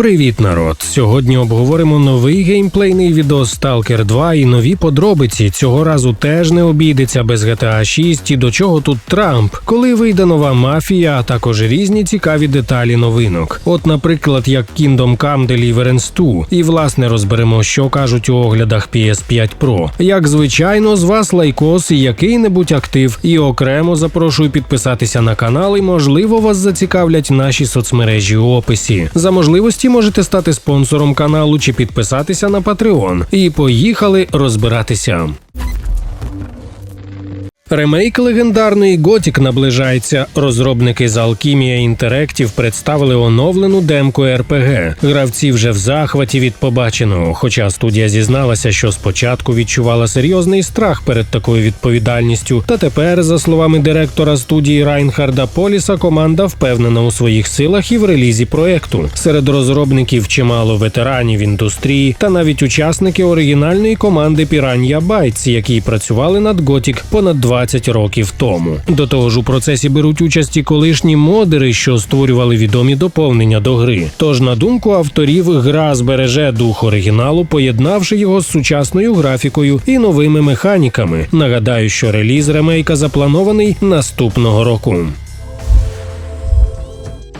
Привіт, народ! Сьогодні обговоримо новий геймплейний відео Stalker 2 і нові подробиці. Цього разу теж не обійдеться без GTA 6 і до чого тут Трамп, коли вийде нова мафія, а також різні цікаві деталі новинок. От, наприклад, як Kingdom Come Deliverance 2. І власне розберемо, що кажуть у оглядах PS5 Pro. Як звичайно, з вас лайкос і який-небудь актив. І окремо запрошую підписатися на канал, і можливо вас зацікавлять наші соцмережі у описі. За можливості можете стати спонсором каналу чи підписатися на Patreon. І поїхали розбиратися. Ремейк легендарної Gothic наближається. Розробники з Alchemia Interactive представили оновлену демку РПГ. Гравці вже в захваті від побаченого. Хоча студія зізналася, що спочатку відчувала серйозний страх перед такою відповідальністю. Та тепер, за словами директора студії Райнхарда Поліса, команда впевнена у своїх силах і в релізі проекту. Серед розробників чимало ветеранів індустрії та навіть учасники оригінальної команди Piranha Bytes, які працювали над Gothic понад 20 років тому. До того ж, у процесі беруть участь і колишні модери, що створювали відомі доповнення до гри. Тож, на думку авторів, гра збереже дух оригіналу, поєднавши його з сучасною графікою і новими механіками. Нагадаю, що реліз ремейка запланований наступного року.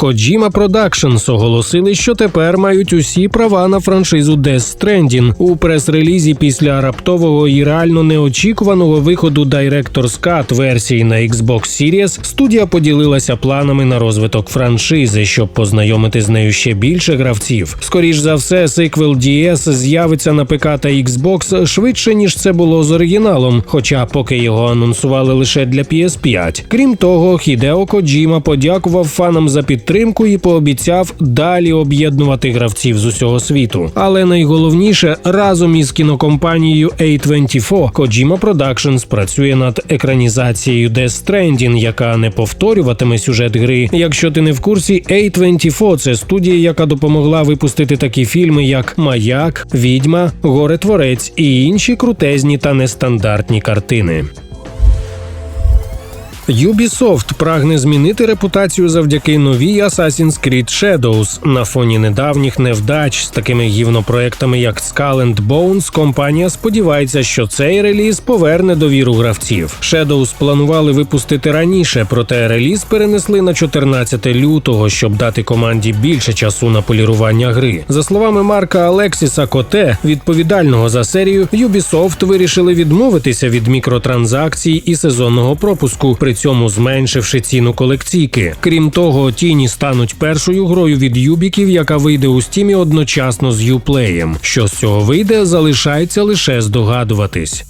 Kojima Productions оголосили, що тепер мають усі права на франшизу Death Stranding. у прес-релізі після раптового і реально неочікуваного виходу Director's Cut версії на Xbox Series. Студія поділилася планами на розвиток франшизи, щоб познайомити з нею ще більше гравців. Скоріш за все, сиквел DS з'явиться на ПК та Xbox швидше ніж це було з оригіналом, хоча поки його анонсували лише для PS5. Крім того, Хідео Коджіма подякував фанам за підтримку підтримку і пообіцяв далі об'єднувати гравців з усього світу. Але найголовніше разом із кінокомпанією A24 Kojima Productions працює над екранізацією Death Stranding, яка не повторюватиме сюжет гри. Якщо ти не в курсі, A24 – це студія, яка допомогла випустити такі фільми, як Маяк, Відьма, Горе Творець і інші крутезні та нестандартні картини. Ubisoft прагне змінити репутацію завдяки новій Assassin's Creed Shadows. На фоні недавніх невдач з такими гівнопроектами, як Skull and Bones, компанія сподівається, що цей реліз поверне довіру гравців. Shadows планували випустити раніше, проте реліз перенесли на 14 лютого, щоб дати команді більше часу на полірування гри. За словами Марка Алексіса Коте, відповідального за серію, Ubisoft вирішили відмовитися від мікротранзакцій і сезонного пропуску. При цьому зменшивши ціну колекційки. Крім того, тіні стануть першою грою від юбіків, яка вийде у стімі одночасно з юплеєм. Що з цього вийде, залишається лише здогадуватись.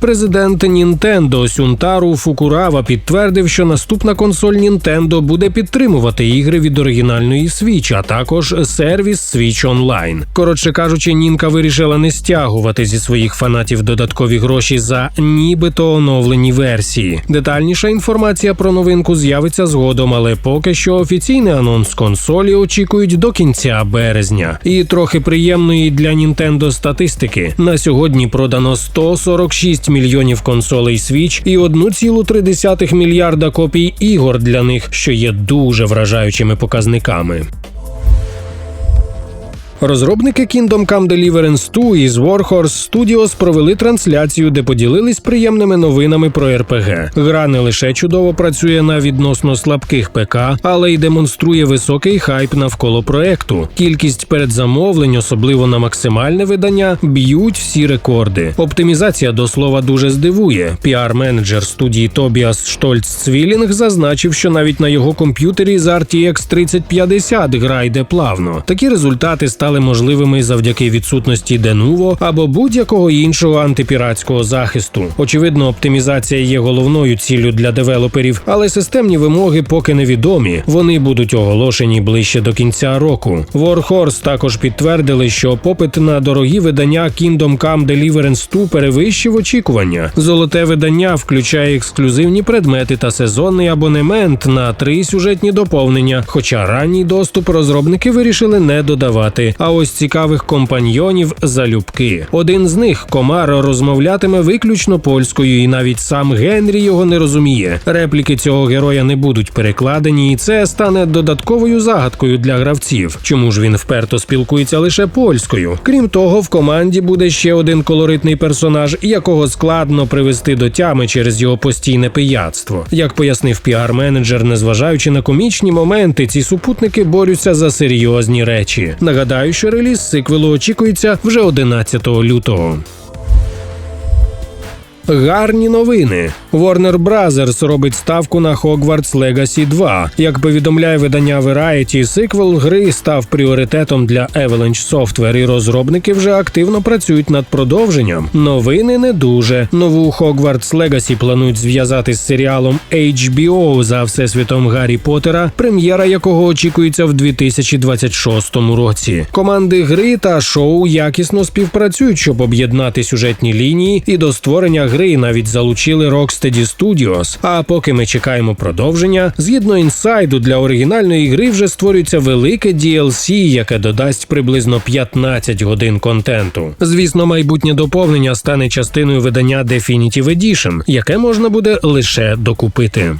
Президент Nintendo Сюнтару Фукурава підтвердив, що наступна консоль Nintendo буде підтримувати ігри від оригінальної Switch, а також сервіс Switch Online. Коротше кажучи, Нінка вирішила не стягувати зі своїх фанатів додаткові гроші за нібито оновлені версії. Детальніша інформація про новинку з'явиться згодом, але поки що офіційний анонс консолі очікують до кінця березня. І трохи приємної для Nintendo статистики. На сьогодні продано 146 мільйонів консолей Switch і 1,3 мільярда копій ігор для них, що є дуже вражаючими показниками. Розробники Kingdom Come Deliverance 2 із Warhorse Studios провели трансляцію, де поділились приємними новинами про РПГ. Гра не лише чудово працює на відносно слабких ПК, але й демонструє високий хайп навколо проекту. Кількість передзамовлень, особливо на максимальне видання, б'ють всі рекорди. Оптимізація до слова дуже здивує. Піар-менеджер студії Тобіас Штольц Цвілінг зазначив, що навіть на його комп'ютері з RTX 3050 гра йде плавно. Такі результати стали стали можливими завдяки відсутності Денуво або будь-якого іншого антипіратського захисту. Очевидно, оптимізація є головною ціллю для девелоперів, але системні вимоги поки невідомі. Вони будуть оголошені ближче до кінця року. Warhorse також підтвердили, що попит на дорогі видання Kingdom Come Deliverance 2 перевищив очікування. Золоте видання включає ексклюзивні предмети та сезонний абонемент на три сюжетні доповнення. Хоча ранній доступ розробники вирішили не додавати а ось цікавих компаньйонів залюбки. Один з них комар розмовлятиме виключно польською, і навіть сам Генрі його не розуміє. Репліки цього героя не будуть перекладені, і це стане додатковою загадкою для гравців. Чому ж він вперто спілкується лише польською? Крім того, в команді буде ще один колоритний персонаж, якого складно привести до тями через його постійне пияцтво. Як пояснив піар-менеджер, незважаючи на комічні моменти, ці супутники борються за серйозні речі. Нагадаю що реліз сиквелу очікується вже 11 лютого. Гарні новини. Warner Bros. робить ставку на Hogwarts Legacy 2. Як повідомляє видання Variety, сиквел гри став пріоритетом для Avalanche Software, і розробники вже активно працюють над продовженням. Новини не дуже. Нову Hogwarts Legacy планують зв'язати з серіалом HBO за всесвітом Гаррі Поттера, прем'єра якого очікується в 2026 році. Команди гри та шоу якісно співпрацюють, щоб об'єднати сюжетні лінії і до створення гри і навіть залучили Rocksteady Studios. А поки ми чекаємо продовження, згідно інсайду для оригінальної гри вже створюється велике DLC, яке додасть приблизно 15 годин контенту. Звісно, майбутнє доповнення стане частиною видання Definitive Edition, яке можна буде лише докупити.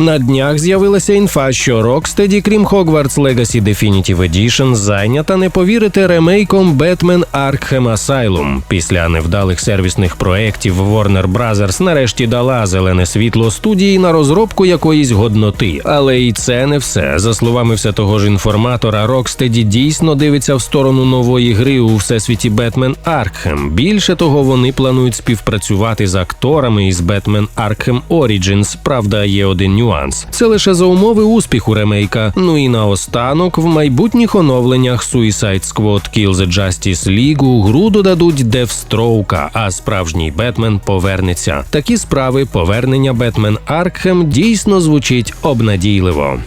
На днях з'явилася інфа, що Rocksteady, крім Hogwarts Legacy Definitive Edition, зайнята не повірити ремейком Batman Arkham Asylum. Після невдалих сервісних проєктів Warner Bros. нарешті дала зелене світло студії на розробку якоїсь годноти. Але і це не все. За словами все того ж інформатора, Rocksteady дійсно дивиться в сторону нової гри у всесвіті Batman Arkham. Більше того, вони планують співпрацювати з акторами із Batman Arkham Origins. Правда, є один нюанс нюанс. Це лише за умови успіху ремейка. Ну і наостанок в майбутніх оновленнях Suicide Squad Kill the Justice League гру додадуть Девстроука, а справжній Бетмен повернеться. Такі справи повернення Бетмен Аркхем дійсно звучить обнадійливо.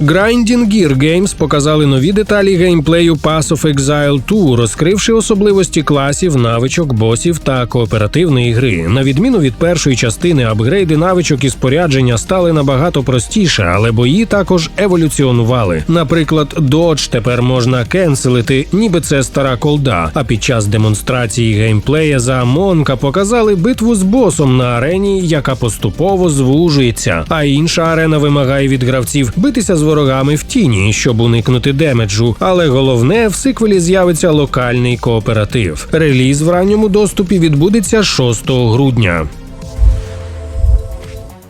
Grinding Gear Games показали нові деталі геймплею Pass of Exile 2, розкривши особливості класів, навичок, босів та кооперативної гри. На відміну від першої частини, апгрейди навичок і спорядження стали набагато простіше, але бої також еволюціонували. Наприклад, додж тепер можна кенселити, ніби це стара колда. А під час демонстрації геймплея за Монка показали битву з босом на арені, яка поступово звужується. А інша арена вимагає від гравців битися з ворогами в тіні, щоб уникнути демеджу. Але головне в сиквелі з'явиться локальний кооператив. Реліз в ранньому доступі відбудеться 6 грудня.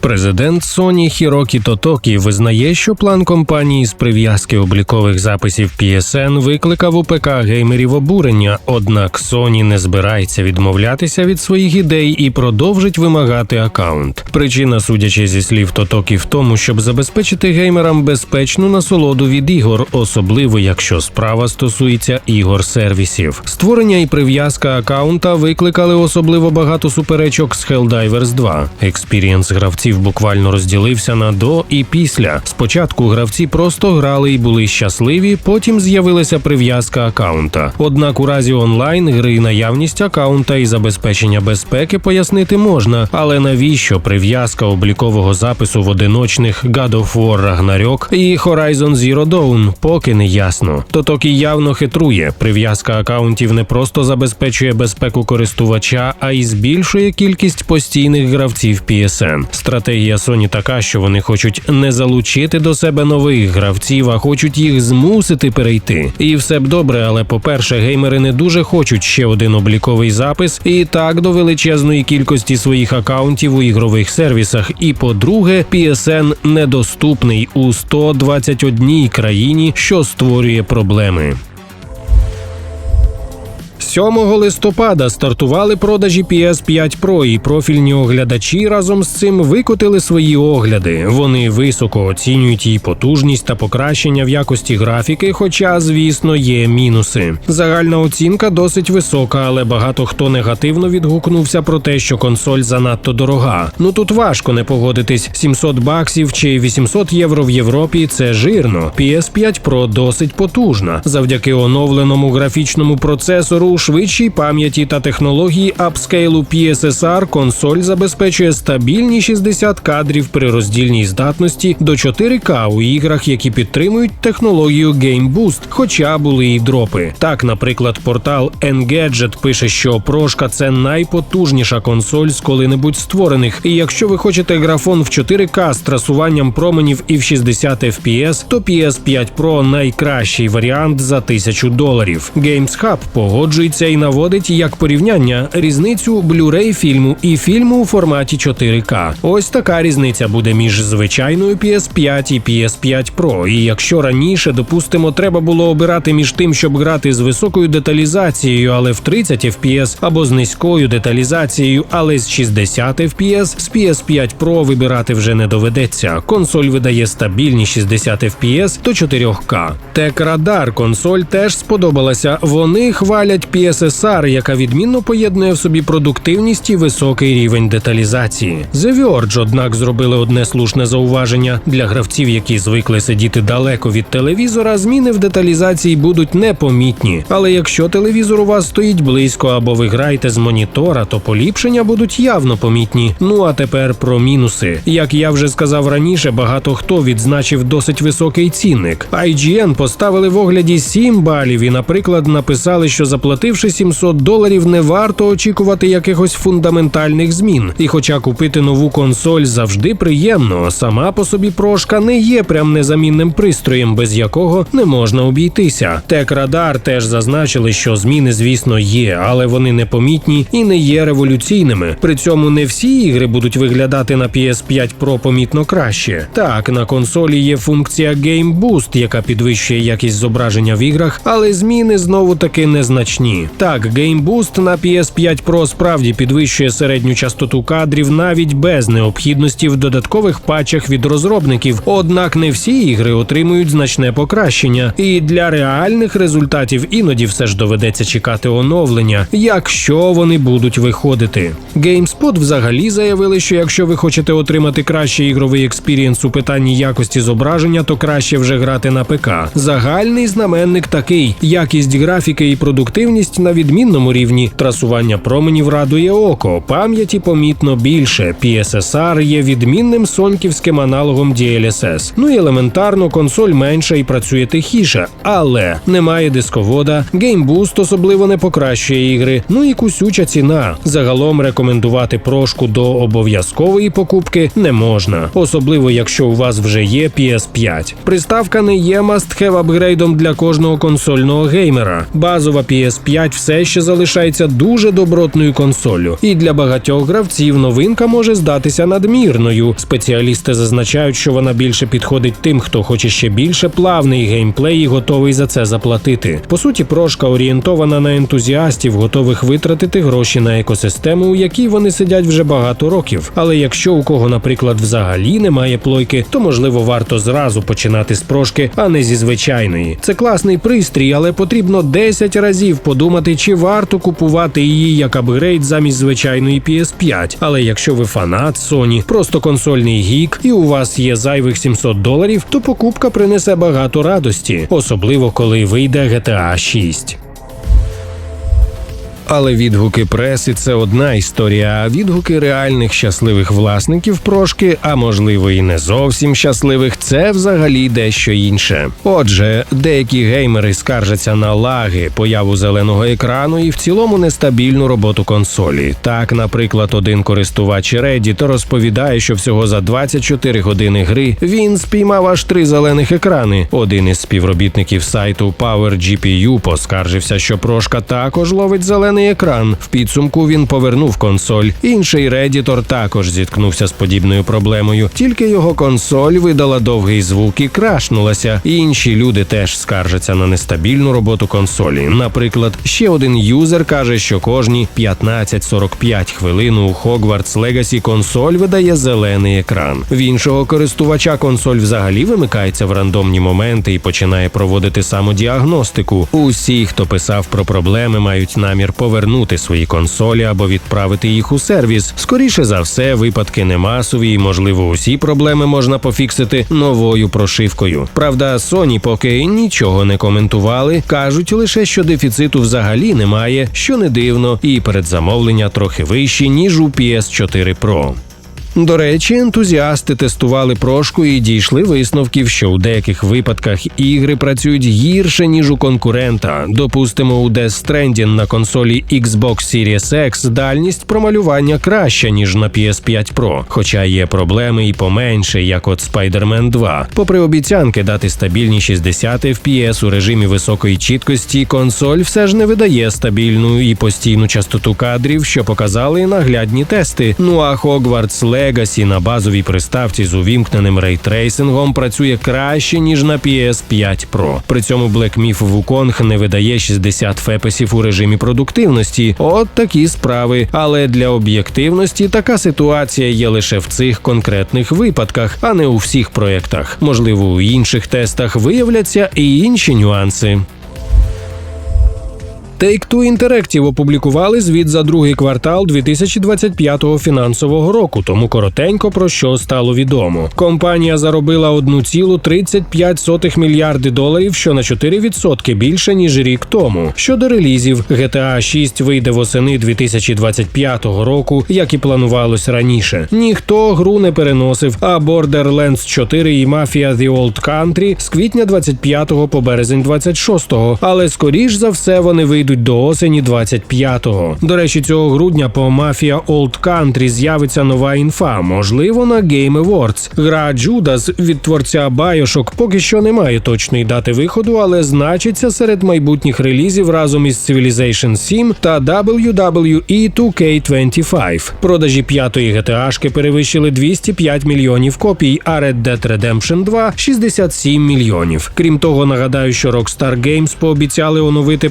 Президент Sony Хірокі Тотокі визнає, що план компанії з прив'язки облікових записів PSN викликав у ПК геймерів обурення. Однак Sony не збирається відмовлятися від своїх ідей і продовжить вимагати аккаунт. Причина, судячи зі слів Тотокі, в тому, щоб забезпечити геймерам безпечну насолоду від ігор, особливо якщо справа стосується ігор сервісів. Створення і прив'язка аккаунта викликали особливо багато суперечок з Helldivers 2. Експірієнс гравців буквально розділився на до і після. Спочатку гравці просто грали і були щасливі, потім з'явилася прив'язка аккаунта. Однак у разі онлайн гри наявність аккаунта і забезпечення безпеки пояснити можна, але навіщо прив'язка облікового запису в одиночних God of War Ragnarok і Horizon Zero Dawn поки не ясно. Тотокі явно хитрує. Прив'язка аккаунтів не просто забезпечує безпеку користувача, а й збільшує кількість постійних гравців PSN. Стратегія Sony така, що вони хочуть не залучити до себе нових гравців, а хочуть їх змусити перейти. І все б добре, але по-перше, геймери не дуже хочуть ще один обліковий запис, і так до величезної кількості своїх акаунтів у ігрових сервісах. І по-друге, PSN недоступний у 121 країні, що створює проблеми. 7 листопада стартували продажі PS5 Pro і профільні оглядачі разом з цим викотили свої огляди. Вони високо оцінюють її потужність та покращення в якості графіки, хоча, звісно, є мінуси. Загальна оцінка досить висока, але багато хто негативно відгукнувся про те, що консоль занадто дорога. Ну тут важко не погодитись. 700 баксів чи 800 євро в Європі це жирно. PS5 Pro досить потужна завдяки оновленому графічному процесору швидшій пам'яті та технології апскейлу PSSR консоль забезпечує стабільні 60 кадрів при роздільній здатності до 4К у іграх, які підтримують технологію Game Boost, хоча були і дропи. Так, наприклад, портал Engadget пише, що прошка це найпотужніша консоль з коли-небудь створених. І якщо ви хочете графон в 4К з трасуванням променів і в 60 FPS, то PS5 Pro найкращий варіант за 1000 доларів. Games Hub погоджується це й наводить як порівняння різницю Blu-ray фільму і фільму у форматі 4К. Ось така різниця буде між звичайною PS5 і PS5 Pro. І якщо раніше, допустимо, треба було обирати між тим, щоб грати з високою деталізацією, але в 30 FPS, або з низькою деталізацією, але з 60 FPS, з PS5 Pro вибирати вже не доведеться. Консоль видає стабільні 60 FPS до 4К. Tech Radar консоль теж сподобалася. Вони хвалять PSSR, яка відмінно поєднує в собі продуктивність і високий рівень деталізації. The Verge, однак, зробили одне слушне зауваження для гравців, які звикли сидіти далеко від телевізора. Зміни в деталізації будуть непомітні. Але якщо телевізор у вас стоїть близько або ви граєте з монітора, то поліпшення будуть явно помітні. Ну а тепер про мінуси. Як я вже сказав раніше, багато хто відзначив досить високий цінник. IGN поставили в огляді 7 балів і, наприклад, написали, що заплативши 700 доларів, не варто очікувати якихось фундаментальних змін. І, хоча купити нову консоль завжди приємно, сама по собі прошка не є прям незамінним пристроєм, без якого не можна обійтися. Текрадар теж зазначили, що зміни, звісно, є, але вони непомітні і не є революційними. При цьому не всі ігри будуть виглядати на PS5 Pro помітно краще. Так, на консолі є функція Game Boost, яка підвищує якість зображення в іграх, але зміни знову таки незначні. Так, Game Boost на PS5 Pro справді підвищує середню частоту кадрів навіть без необхідності в додаткових патчах від розробників. Однак не всі ігри отримують значне покращення, і для реальних результатів іноді все ж доведеться чекати оновлення, якщо вони будуть виходити. GameSpot взагалі заявили, що якщо ви хочете отримати кращий ігровий експірієнс у питанні якості зображення, то краще вже грати на ПК. Загальний знаменник такий: якість графіки і продуктивність на відмінному рівні. Трасування променів радує око, пам'яті помітно більше. PSSR є відмінним соньківським аналогом DLSS. Ну і елементарно консоль менша і працює тихіше, але немає дисковода. GameBoost особливо не покращує ігри. Ну і кусюча ціна. Загалом рекомендувати прошку до обов'язкової покупки не можна, особливо якщо у вас вже є PS5. Приставка не є must-have апгрейдом для кожного консольного геймера. Базова PS5 PS5 все ще залишається дуже добротною консоллю, і для багатьох гравців новинка може здатися надмірною. Спеціалісти зазначають, що вона більше підходить тим, хто хоче ще більше плавний геймплей і готовий за це заплатити. По суті, прошка орієнтована на ентузіастів, готових витратити гроші на екосистему, у якій вони сидять вже багато років. Але якщо у кого, наприклад, взагалі немає плойки, то можливо варто зразу починати з прошки, а не зі звичайної. Це класний пристрій, але потрібно 10 разів подумати, чи варто купувати її як апгрейд замість звичайної PS5. Але якщо ви фанат Sony, просто консольний гік, і у вас є зайвих 700 доларів, то покупка принесе багато радості, особливо коли вийде GTA 6. Але відгуки преси це одна історія, а відгуки реальних щасливих власників прошки, а можливо і не зовсім щасливих, це взагалі дещо інше. Отже, деякі геймери скаржаться на лаги, появу зеленого екрану і в цілому нестабільну роботу консолі. Так, наприклад, один користувач Reddit розповідає, що всього за 24 години гри він спіймав аж три зелених екрани. Один із співробітників сайту PowerGPU поскаржився, що прошка також ловить зелений екран. В підсумку він повернув консоль. Інший редітор також зіткнувся з подібною проблемою. Тільки його консоль видала довгий звук і крашнулася. Інші люди теж скаржаться на нестабільну роботу консолі. Наприклад, ще один юзер каже, що кожні 15-45 хвилин у Hogwarts Legacy консоль видає зелений екран. В іншого користувача консоль взагалі вимикається в рандомні моменти і починає проводити самодіагностику. Усі, хто писав про проблеми, мають намір повернути свої консолі або відправити їх у сервіс. Скоріше за все, випадки не масові, і можливо, усі проблеми можна пофіксити новою прошивкою. Правда, Sony поки нічого не коментували, кажуть лише, що дефіциту взагалі немає, що не дивно, і передзамовлення трохи вищі ніж у PS4 Pro. До речі, ентузіасти тестували прошку і дійшли висновків, що у деяких випадках ігри працюють гірше ніж у конкурента. Допустимо, у Death Stranding на консолі Xbox Series X дальність промалювання краща ніж на PS5 Pro, хоча є проблеми і поменше, як от Spider-Man 2. Попри обіцянки дати стабільні 60 FPS у режимі високої чіткості, консоль все ж не видає стабільну і постійну частоту кадрів, що показали наглядні тести. Ну а Hogwarts Legacy на базовій приставці з увімкненим рейтрейсингом працює краще ніж на PS5 Pro. При цьому Black Myth Wukong не видає 60 фепесів у режимі продуктивності. От такі справи. Але для об'єктивності така ситуація є лише в цих конкретних випадках, а не у всіх проєктах. Можливо, у інших тестах виявляться і інші нюанси. Take-Two Interactive опублікували звіт за другий квартал 2025 фінансового року, тому коротенько про що стало відомо. Компанія заробила 1,35 мільярди доларів, що на 4% більше ніж рік тому. Щодо релізів, GTA 6 вийде восени 2025 року, як і планувалось раніше. Ніхто гру не переносив, а Borderlands 4 і Mafia The Old Country з квітня 25 по березень 26, але скоріш за все вони вийдуть до осені 25-го. До речі, цього грудня по Mafia Old Country з'явиться нова інфа, можливо, на Game Awards. Гра Judas від творця Bioshock поки що не має точної дати виходу, але значиться серед майбутніх релізів разом із Civilization 7 та WWE 2K25. Продажі п'ятої GTA-шки перевищили 205 мільйонів копій, а Red Dead Redemption 2 – 67 мільйонів. Крім того, нагадаю, що Rockstar Games пообіцяли оновити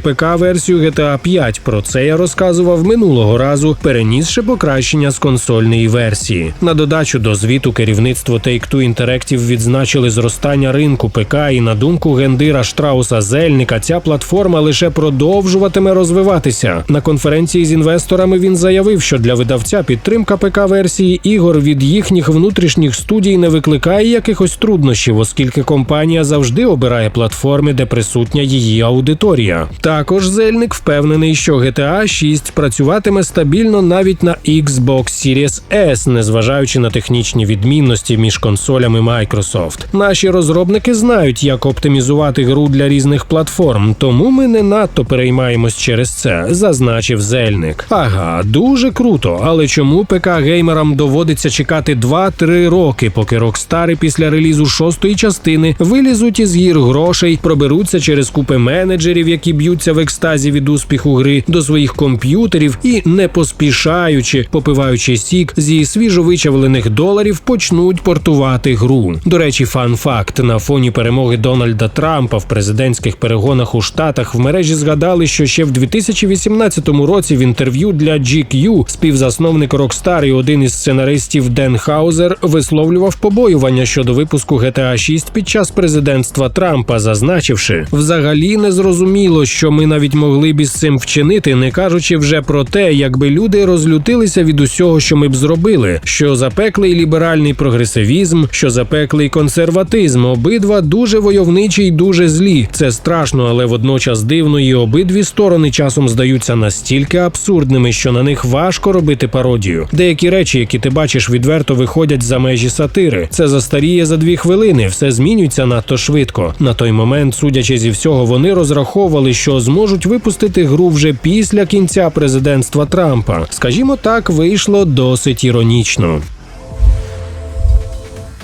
ПК-версію GTA 5. Про це я розказував минулого разу, перенісши покращення з консольної версії. На додачу до звіту керівництво Take-Two Interactive відзначили зростання ринку ПК, і на думку гендира Штрауса Зельника, ця платформа лише продовжуватиме розвиватися. На конференції з інвесторами він заявив, що для видавця підтримка ПК-версії ігор від їхніх внутрішніх студій не викликає якихось труднощів, оскільки компанія завжди обирає платформи, де присутня її аудиторія. Також Зельник впевнений, що GTA 6 працюватиме стабільно навіть на Xbox Series S, незважаючи на технічні відмінності між консолями Microsoft. Наші розробники знають, як оптимізувати гру для різних платформ, тому ми не надто переймаємось через це, зазначив Зельник. Ага, дуже круто. Але чому ПК геймерам доводиться чекати 2-3 роки, поки рокстари після релізу шостої частини вилізуть із гір грошей, проберуться через купи менеджерів, які б'ються в екстазі наразі від успіху гри до своїх комп'ютерів і, не поспішаючи, попиваючи сік зі свіжовичавлених доларів, почнуть портувати гру. До речі, фан факт на фоні перемоги Дональда Трампа в президентських перегонах у Штатах в мережі згадали, що ще в 2018 році в інтерв'ю для GQ співзасновник Rockstar і один із сценаристів Ден Хаузер висловлював побоювання щодо випуску GTA 6 під час президентства Трампа, зазначивши, взагалі не зрозуміло, що ми навіть могли б із цим вчинити, не кажучи вже про те, якби люди розлютилися від усього, що ми б зробили, що запеклий ліберальний прогресивізм, що запеклий консерватизм, обидва дуже войовничі й дуже злі. Це страшно, але водночас дивно, і обидві сторони часом здаються настільки абсурдними, що на них важко робити пародію. Деякі речі, які ти бачиш, відверто виходять за межі сатири. Це застаріє за дві хвилини, все змінюється надто швидко. На той момент, судячи зі всього, вони розраховували, що зможуть випустити гру вже після кінця президентства Трампа. Скажімо так, вийшло досить іронічно.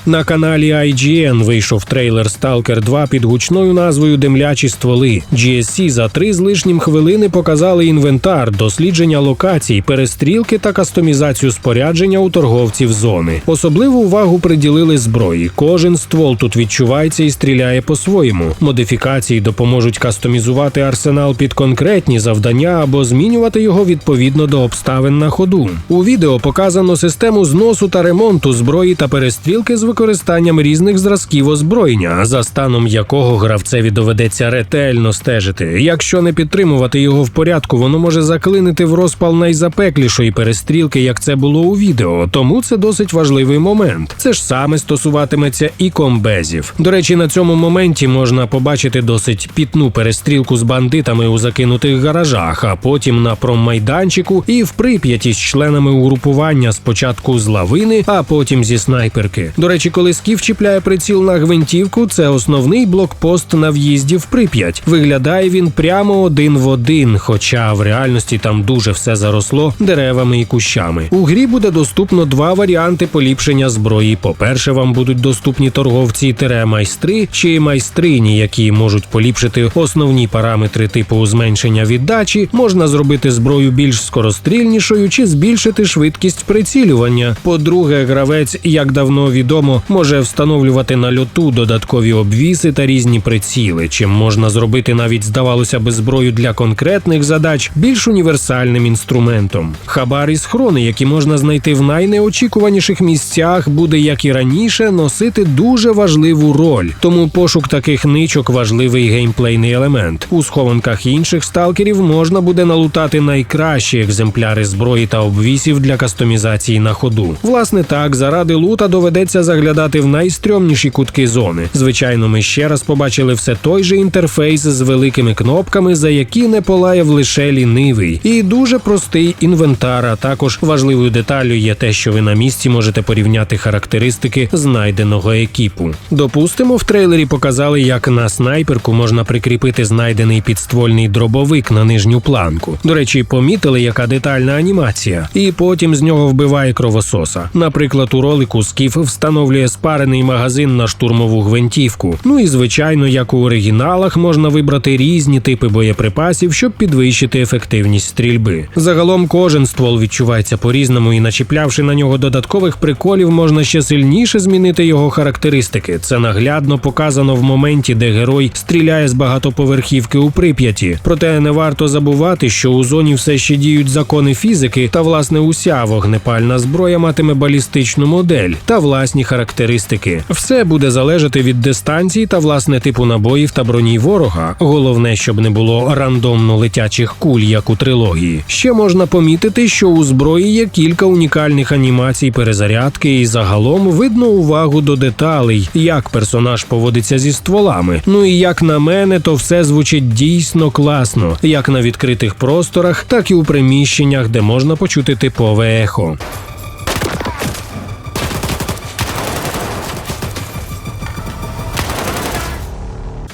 На каналі IGN вийшов трейлер Stalker 2 під гучною назвою Демлячі стволи. GSC за три з лишнім хвилини показали інвентар, дослідження локацій, перестрілки та кастомізацію спорядження у торговців зони. Особливу увагу приділили зброї. Кожен ствол тут відчувається і стріляє по-своєму. Модифікації допоможуть кастомізувати арсенал під конкретні завдання або змінювати його відповідно до обставин на ходу. У відео показано систему зносу та ремонту зброї та перестрілки з використанням різних зразків озброєння, за станом якого гравцеві доведеться ретельно стежити. Якщо не підтримувати його в порядку, воно може заклинити в розпал найзапеклішої перестрілки, як це було у відео. Тому це досить важливий момент. Це ж саме стосуватиметься і комбезів. До речі, на цьому моменті можна побачити досить пітну перестрілку з бандитами у закинутих гаражах, а потім на промайданчику і в прип'яті з членами угрупування спочатку з лавини, а потім зі снайперки. До речі, коли скіф чіпляє приціл на гвинтівку, це основний блокпост на в'їзді в Прип'ять. Виглядає він прямо один в один, хоча в реальності там дуже все заросло деревами і кущами. У грі буде доступно два варіанти поліпшення зброї. По-перше, вам будуть доступні торговці тире майстри чи майстрині, які можуть поліпшити основні параметри типу зменшення віддачі, можна зробити зброю більш скорострільнішою чи збільшити швидкість прицілювання. По-друге, гравець, як давно відомо, може встановлювати на льоту додаткові обвіси та різні приціли, чим можна зробити навіть здавалося би зброю для конкретних задач більш універсальним інструментом. Хабар і схрони, які можна знайти в найнеочікуваніших місцях, буде як і раніше носити дуже важливу роль. Тому пошук таких ничок важливий геймплейний елемент. У схованках інших сталкерів можна буде налутати найкращі екземпляри зброї та обвісів для кастомізації на ходу. Власне так, заради лута доведеться заглядати в найстрьомніші кутки зони. Звичайно, ми ще раз побачили все той же інтерфейс з великими кнопками, за які не полаяв лише лінивий, і дуже простий інвентар. А також важливою деталлю є те, що ви на місці можете порівняти характеристики знайденого екіпу. Допустимо, в трейлері показали, як на снайперку можна прикріпити знайдений підствольний дробовик на нижню планку. До речі, помітили, яка детальна анімація, і потім з нього вбиває кровососа. Наприклад, у ролику Скіф встановлює спарений магазин на штурмову гвинтівку. Ну і звичайно, як у оригіналах, можна вибрати різні типи боєприпасів, щоб підвищити ефективність стрільби. Загалом кожен ствол відчувається по-різному, і начіплявши на нього додаткових приколів, можна ще сильніше змінити його характеристики. Це наглядно показано в моменті, де герой стріляє з багатоповерхівки у прип'яті. Проте не варто забувати, що у зоні все ще діють закони фізики, та власне уся вогнепальна зброя матиме балістичну модель та власні характеристики. Все буде залежати від дистанції та власне типу набоїв та броні ворога. Головне, щоб не було рандомно летячих куль, як у трилогії. Ще можна помітити, що у зброї є кілька унікальних анімацій перезарядки, і загалом видно увагу до деталей, як персонаж поводиться зі стволами. Ну і як на мене, то все звучить дійсно класно, як на відкритих просторах, так і у приміщеннях, де можна почути типове ехо.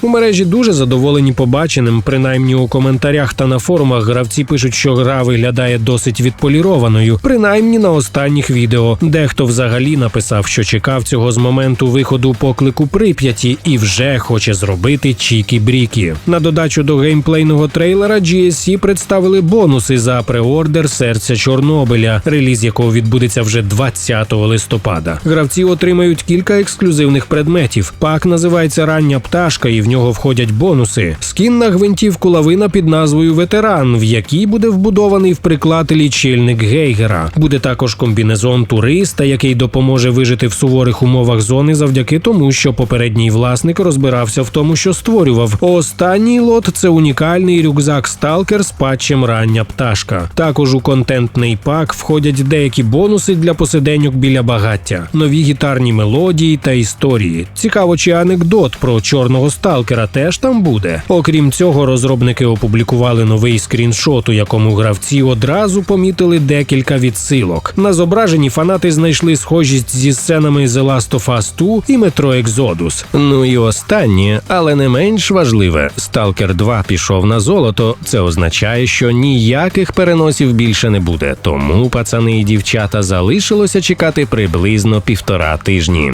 У мережі дуже задоволені побаченим. Принаймні у коментарях та на форумах гравці пишуть, що гра виглядає досить відполірованою, принаймні на останніх відео. Дехто взагалі написав, що чекав цього з моменту виходу поклику Прип'яті і вже хоче зробити чікі-брікі. На додачу до геймплейного трейлера GSC представили бонуси за преордер серця Чорнобиля, реліз якого відбудеться вже 20 листопада. Гравці отримають кілька ексклюзивних предметів. Пак називається Рання пташка, і в нього входять бонуси. Скін на гвинтівку лавина під назвою Ветеран, в якій буде вбудований в приклад лічильник Гейгера. Буде також комбінезон туриста, який допоможе вижити в суворих умовах зони завдяки тому, що попередній власник розбирався в тому, що створював. Останній лот це унікальний рюкзак Сталкер з патчем Рання пташка. Також у контентний пак входять деякі бонуси для посиденьок біля багаття, нові гітарні мелодії та історії. Цікаво, чи анекдот про чорного сталкера теж там буде. Окрім цього, розробники опублікували новий скріншот, у якому гравці одразу помітили декілька відсилок. На зображенні фанати знайшли схожість зі сценами The Last of Us 2 і Metro Exodus. Ну і останнє, але не менш важливе, Stalker 2 пішов на золото. Це означає, що ніяких переносів більше не буде. Тому пацани і дівчата залишилося чекати приблизно півтора тижні.